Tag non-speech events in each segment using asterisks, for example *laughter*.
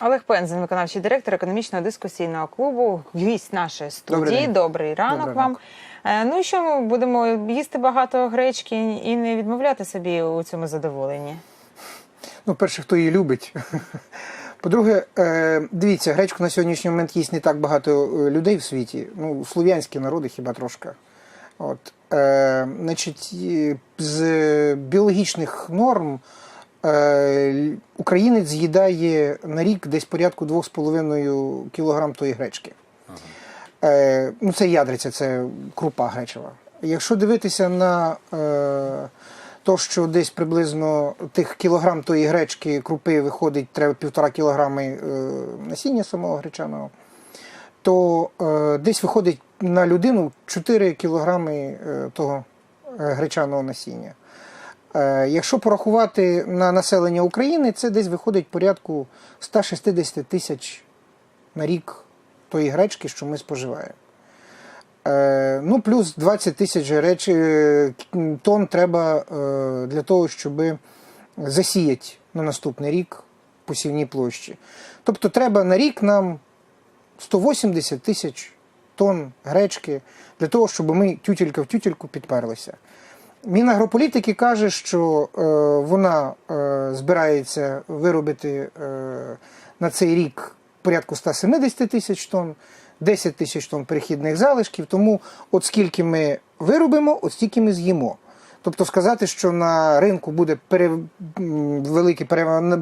Олег Пензен, виконавчий директор економічного дискусійного клубу, гість нашої Добрий студії. день. Добрий ранок Добрий вам. Е, Ну і що ми будемо їсти багато гречки і не відмовляти собі у цьому задоволенні? Ну, перше, хто її любить. *laughs* По-друге, е, дивіться, гречку на сьогоднішній момент їсть не так багато е, людей в світі. Ну, слов'янські народи хіба трошки. От, значить, з біологічних норм українець з'їдає на рік десь порядку 2,5 кг тої гречки. Е, ну, це ядриця, це крупа гречева. Якщо дивитися на е, то, що десь приблизно тих кілограм тої гречки крупи виходить, треба півтора кілограми е, насіння самого гречаного, то е, десь виходить на людину 4 кілограми е, того е, гречаного насіння. Е, Якщо порахувати на населення України, це десь виходить порядку 160 тисяч на рік тої гречки, що ми споживаємо. Е, ну, плюс 20 тисяч греч, е, тонн треба для того, щоб засіяти на наступний рік посівні площі. Тобто треба на рік нам 180 тисяч тонн гречки для того, щоб ми тютелька в тютельку підперлися. Мінагрополітики каже, що е, вона е, збирається виробити е, на цей рік порядку 170 тисяч тонн, 10 тисяч тонн перехідних залишків. Тому от скільки ми виробимо, от стільки ми з'їмо. Тобто сказати, що на ринку буде пере, велике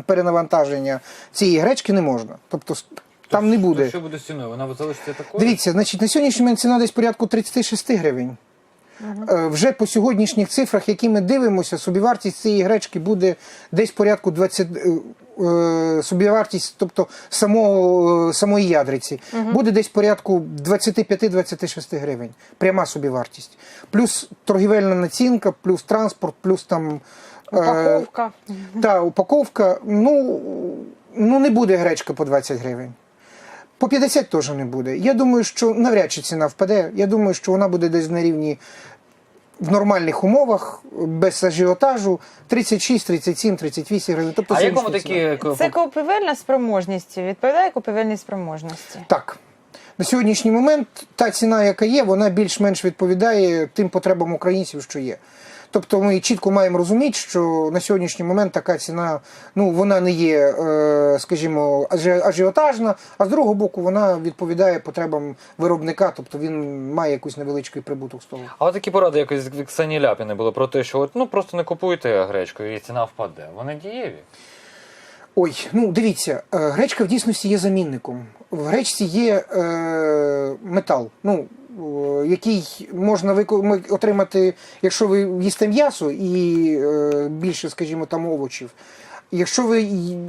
перенавантаження цієї гречки не можна. Тобто там не буде. То що буде з ціною? Вона залишиться такою? Дивіться, значить, на сьогоднішній момент ціна десь порядку 36 гривень. Е, Вже по сьогоднішніх цифрах, які ми дивимося, собівартість цієї гречки буде десь порядку 20, е, е, собівартість, тобто самого, самої ядриці, буде десь порядку 25-26 гривень. Пряма собівартість. Плюс торгівельна націнка, плюс транспорт, плюс там. е, та упаковка, ну, ну не буде гречка по 20 гривень. По 50 теж не буде. Я думаю, що навряд чи ціна впаде. Я думаю, що вона буде десь на рівні в нормальних умовах, без ажіотажу 36, 37, 38 гривень. Тобто А як вам такі Це купівельна спроможність. Відповідає купівельній спроможності. Так. На сьогоднішній момент та ціна, яка є, вона більш-менш відповідає тим потребам українців, що є. Тобто ми чітко маємо розуміти, що на сьогоднішній момент така ціна, ну вона не є, е, скажімо, ажі- ажіотажна, а з другого боку, вона відповідає потребам виробника, тобто він має якийсь невеличкий прибуток з того. А от такі поради якось від Ксенії Ляпіни були про те, що от, ну просто не купуйте гречку і ціна впаде. Вони дієві. Ой, ну дивіться, е, гречка в дійсності є замінником. В гречці є е, метал, ну, який можна отримати, якщо ви їсте м'ясо і е, більше, скажімо, там овочів. Якщо ви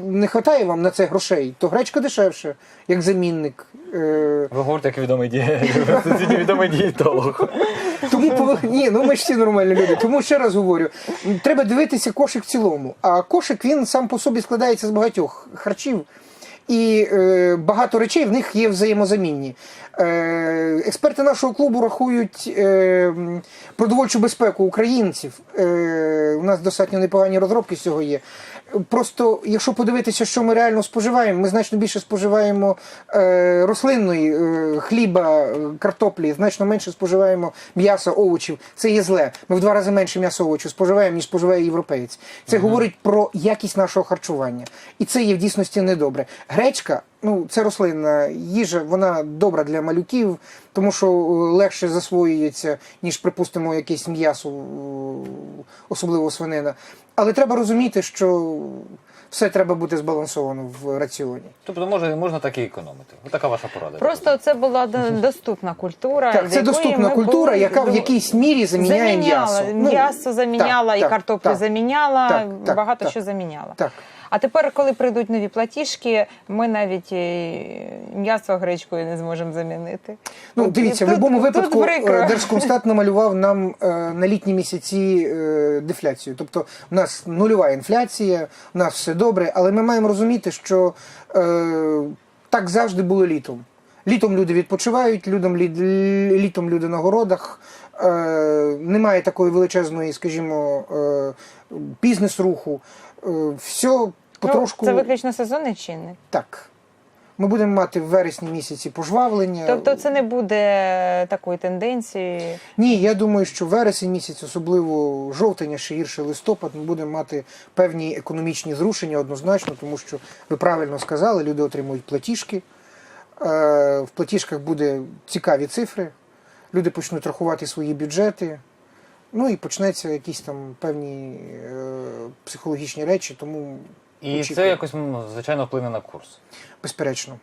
не вистачає вам на це грошей, то гречка дешевше, як замінник. Е, Ви говорите, як відомий діє- *laughs* відомий дієтолог. Тому ні, ну ми ж всі нормальні люди. Тому ще раз говорю: треба дивитися кошик в цілому. А кошик він сам по собі складається з багатьох харчів. І е, багато речей в них є взаємозамінні. Е, експерти нашого клубу рахують е, продовольчу безпеку українців. Е, у нас достатньо непогані розробки з цього є. Просто, якщо подивитися, що ми реально споживаємо, ми значно більше споживаємо е, рослинної е, хліба, е, картоплі, значно менше споживаємо м'яса, овочів. Це є зле. Ми в два рази менше м'яса овочів споживаємо, ніж споживає європеєць. Це говорить про якість нашого харчування. І це є в дійсності недобре. Гречка. Ну, це рослинна їжа, вона добра для малюків, тому що е, легше засвоюється, ніж, припустимо, якесь м'ясо, е, особливо свинина. Але треба розуміти, що все треба бути збалансовано в раціоні. Тобто може, можна так і економити. Ось така ваша порада. Просто це була доступна культура. Так, це доступна культура, були яка в якійсь мірі заміняє заміняла. м'ясо. Ну, М'ясо заміняла, так, і так, картоплю так, заміняла, так, так, багато так. що заміняла. Так. А тепер, коли прийдуть нові платіжки, ми навіть м'ясо гречкою не зможемо замінити. Ну, Тут- дивіться, в будь-якому випадку е, Держкомстат намалював нам е, на літні місяці е, дефляцію. Тобто в нас нульова інфляція, в нас все добре, але ми маємо розуміти, що е, так завжди було літом. Літом люди відпочивають, людям, лі- літом люди на городах. Е, немає такої величезної, скажімо, е, бізнес-руху. Е, все потрошку. Ну, це виключно сезонний чинник. Так. Ми будемо мати в вересні місяці пожвавлення. Тобто це не буде такої тенденції. Ні, я думаю, що вересень місяць, особливо жовтень, а ще гірше листопад, ми будемо мати певні економічні зрушення однозначно, тому що ви правильно сказали, люди отримують платіжки. Е, В платіжках буде цікаві цифри, люди почнуть рахувати свої бюджети. Ну і почнеться якісь там певні е, психологічні речі, тому І це якось звичайно вплине на курс. безперечно.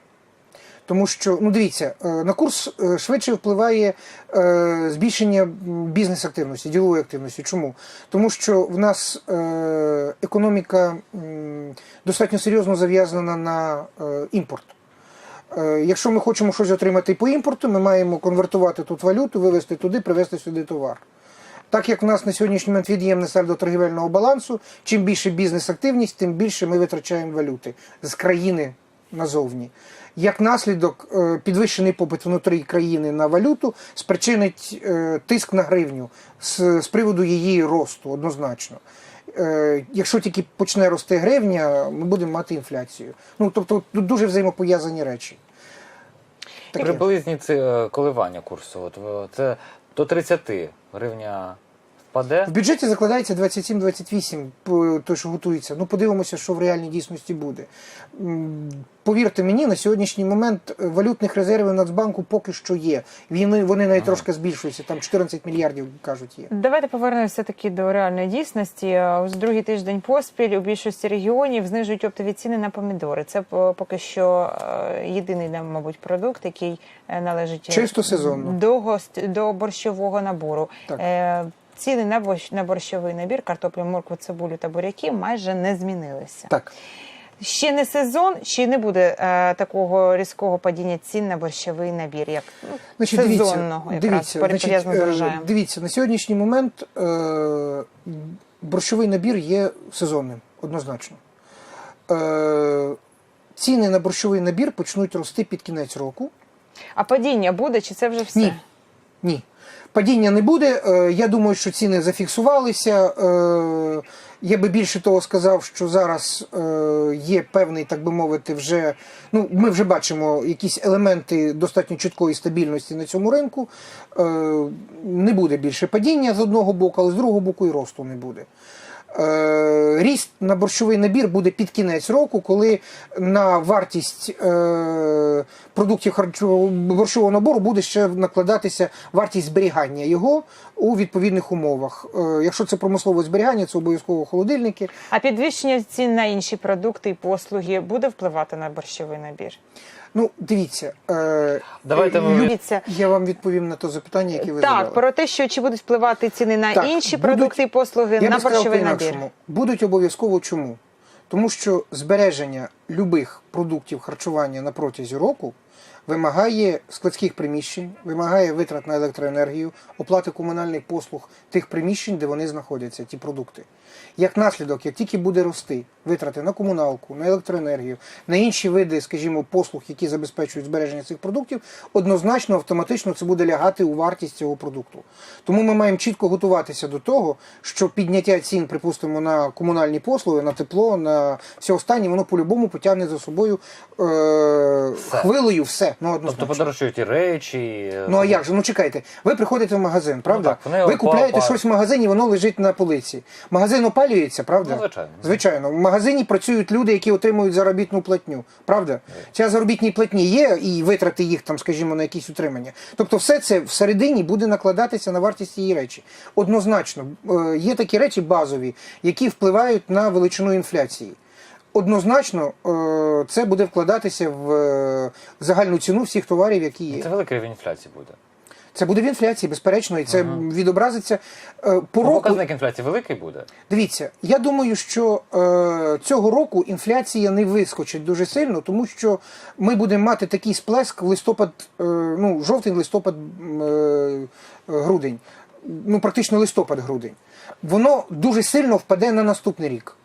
Тому що, ну дивіться, е, на курс е, швидше впливає е, збільшення бізнес-активності, ділової активності. Чому? Тому що в нас економіка достатньо серйозно зав'язана на імпорт. Якщо ми хочемо щось отримати по імпорту, ми маємо конвертувати тут валюту, вивезти туди, привезти сюди товар. Так як в нас на сьогоднішній момент від'ємне сальдо торгівельного балансу, чим більше бізнес-активність, тим більше ми витрачаємо валюти з країни назовні. Як наслідок, е, підвищений попит внутрі країни на валюту спричинить е, тиск на гривню з, приводу її росту однозначно. Е, Якщо тільки почне рости гривня, ми будемо мати інфляцію. Ну тобто тут дуже взаємопов'язані речі. Таке. Приблизні ці е, коливання курсу. От це до 30 гривня впаде. В бюджеті закладається 27-28, по- той, що готується. Ну, подивимося, що в реальній дійсності буде. Повірте мені, на сьогоднішній момент е, валютних резервів Нацбанку поки що є. Вони, вони навіть трошки збільшуються, там 14 мільярдів, кажуть, є. Давайте повернемося таки до реальної дійсності. Ось другий тиждень поспіль у більшості регіонів знижують оптові ціни на помідори. Це по- поки що е, єдиний, нам, мабуть, продукт, який е, належить е, Чисто сезонно. до гост до борщового набору. Так. Ціни на борщ на борщовий набір, картоплю, моркву, цибулю та буряки майже не змінилися. Так. Ще не сезон, ще не буде е, такого різкого падіння цін на борщовий набір, як ну, Значить, сезонного дивіться, якраз дивіться, пов'язано з е, дивіться, на сьогоднішній момент е, борщовий набір є сезонним, однозначно. Е, ціни на борщовий набір почнуть рости під кінець року. А падіння буде, чи це вже все? Ні. Ні. Падіння не буде. Е, Я думаю, що ціни зафіксувалися. Е, Я би більше того сказав, що зараз е, є певний, так би мовити, вже ну ми вже бачимо якісь елементи достатньо чіткої стабільності на цьому ринку. Не буде більше падіння з одного боку, але з другого боку і росту не буде. Е, Ріст на борщовий набір буде під кінець року, коли на вартість е, продуктів харчового борщового набору буде ще накладатися вартість зберігання його у відповідних умовах. Е, Якщо це промислове зберігання, це обов'язково холодильники. А підвищення цін на інші продукти і послуги буде впливати на борщовий набір? Ну, дивіться, Давайте ми- Дивіться. я вам відповім на те запитання, яке ви так, задали. про те, що чи будуть впливати ціни на Так, інші будуть- продукти і послуги Я на борщовий набір. По-інакшому. Будуть обов'язково чому? Тому що збереження любих продуктів харчування на протязі року вимагає складських приміщень, вимагає витрат на електроенергію, оплати комунальних послуг тих приміщень, де вони знаходяться, ті продукти. Як наслідок, як тільки буде рости витрати на комуналку, на електроенергію, на інші види, скажімо, послуг, які забезпечують збереження цих продуктів, однозначно автоматично це буде лягати у вартість цього продукту. Тому ми маємо чітко готуватися до того, що підняття цін, припустимо, на комунальні послуги, на тепло, на все останнє, воно по-любому потягне за собою е- хвилею все. Ну, однозначно. Тобто подорожчують і речі. Ну а як же? Ну чекайте, ви приходите в магазин, правда? так, вони ви купляєте опа- щось в магазині, воно лежить на полиці. Магазин опалюється, правда? Ну, звичайно. Звичайно, в магазині працюють люди, які отримують заробітну платню. Правда? Ця заробітні платні є і витрати їх там, скажімо, на якісь утримання. Тобто, все це всередині буде накладатися на вартість цієї речі. Однозначно, е, є такі речі базові, які впливають на величину інфляції. Однозначно, е, це буде вкладатися в е, загальну ціну всіх товарів, які є. Це великий рівень інфляції буде. Це буде в інфляції, безперечно, і це відобразиться е, по Ну, року. Показник інфляції великий буде. Дивіться, я думаю, що е, цього року інфляція не вискочить дуже сильно, тому що ми будемо мати такий сплеск в листопад, е, ну, жовтень, листопад, е, грудень, ну практично листопад-грудень. Воно дуже сильно впаде на наступний рік.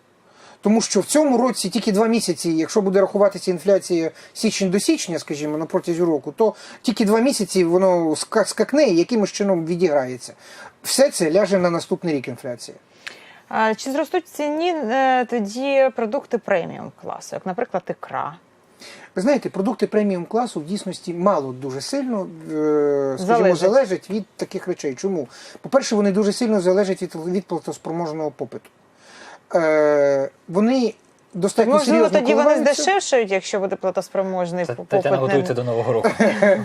Тому що в цьому році тільки два місяці, якщо буде рахуватися інфляція січень до січня, скажімо, на протязі року, то тільки два місяці воно ска- скакне і якимось чином відіграється. Все це ляже на наступний рік інфляція. А чи зростуть ціні е, тоді продукти преміум класу, як, наприклад, ікра? Ви знаєте, продукти преміум класу в дійсності мало дуже сильно е, скажімо, Залежать. залежать від таких речей. Чому? По-перше, вони дуже сильно залежать від, від платоспроможного попиту. Е, вони достатньо Можливо, серйозно тоді вони коливаються. здешевшають, якщо буде платоспроможний Це попит. Тетяна на- готується до Нового року.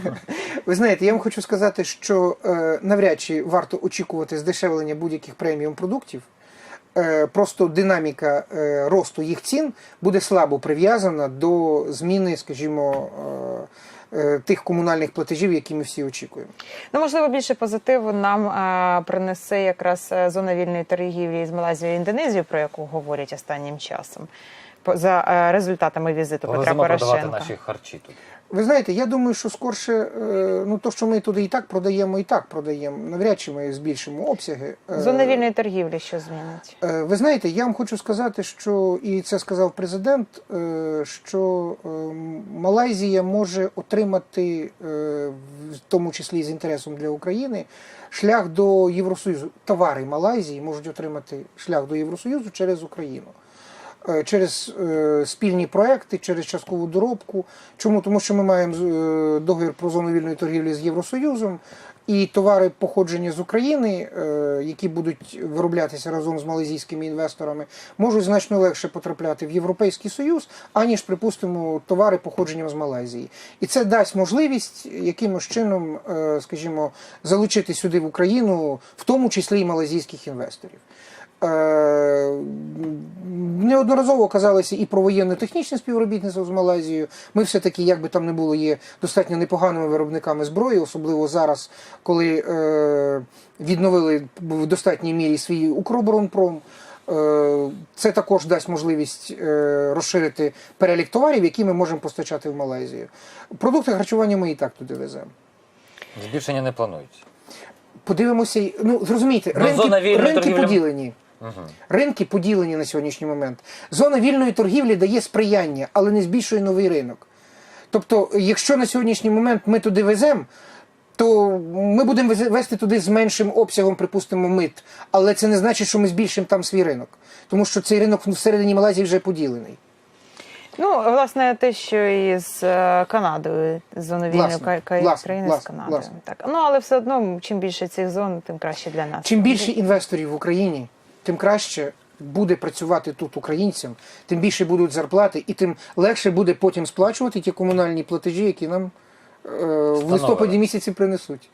*laughs* Ви знаєте, я вам хочу сказати, що е, навряд чи варто очікувати здешевлення будь-яких преміум продуктів. Е, просто динаміка е, росту їх цін буде слабо прив'язана до зміни, скажімо, е, тих комунальних платежів, які ми всі очікуємо. Ну, можливо, більше позитиву нам а, принесе якраз е, зона вільної торгівлі з Малайзією і Індонезією, про яку говорять останнім часом. За е, результатами візиту Петра Порошенка. наші харчі тут. Ви знаєте, я думаю, що скорше, е, ну то, що ми туди і так продаємо, і так продаємо. Навряд чи ми збільшимо обсяги. Е, Зона вільної торгівлі що змінить? Ви знаєте, я вам хочу сказати, що і це сказав президент, що Малайзія може отримати, в тому числі з інтересом для України, шлях до Євросоюзу. Товари Малайзії можуть отримати шлях до Євросоюзу через Україну. Е, Через е, спільні проекти, через часткову доробку. Чому? Тому що ми маємо е, договір про зону вільної торгівлі з Євросоюзом, і товари походження з України, які будуть вироблятися разом з малазійськими інвесторами, можуть значно легше потрапляти в Європейський Союз, аніж, припустимо, товари походженням з Малайзії. І це дасть можливість якимось чином, скажімо, залучити сюди в Україну, в тому числі і малазійських інвесторів. Е, Неодноразово казалося і про воєнно-технічне співробітництво з Малайзією. Ми все-таки, як би там не було, є достатньо непоганими виробниками зброї, особливо зараз, коли е, відновили в достатній мірі свій Укроборонпром. Е, Це також дасть можливість е, розширити перелік товарів, які ми можемо постачати в Малайзію. Продукти харчування ми і так туди веземо. Збільшення не планується. Подивимося, ну зрозумійте, Ну, ринки, ринки поділені. Угу. Ринки поділені на сьогоднішній момент. Зона вільної торгівлі дає сприяння, але не збільшує новий ринок. Тобто, якщо на сьогоднішній момент ми туди веземо, то ми будемо вести туди з меншим обсягом, припустимо, мит. Але це не значить, що ми збільшимо там свій ринок. Тому що цей ринок всередині Малайзії вже поділений. Ну, власне, те, що і з е, Канадою, з власне, країни з Канадою. власне. Так. Ну, але все одно, чим більше цих зон, тим краще для нас. Чим більше інвесторів в Україні, тим краще буде працювати тут українцям, тим більше будуть зарплати, і тим легше буде потім сплачувати ті комунальні платежі, які нам е, в листопаді місяці принесуть.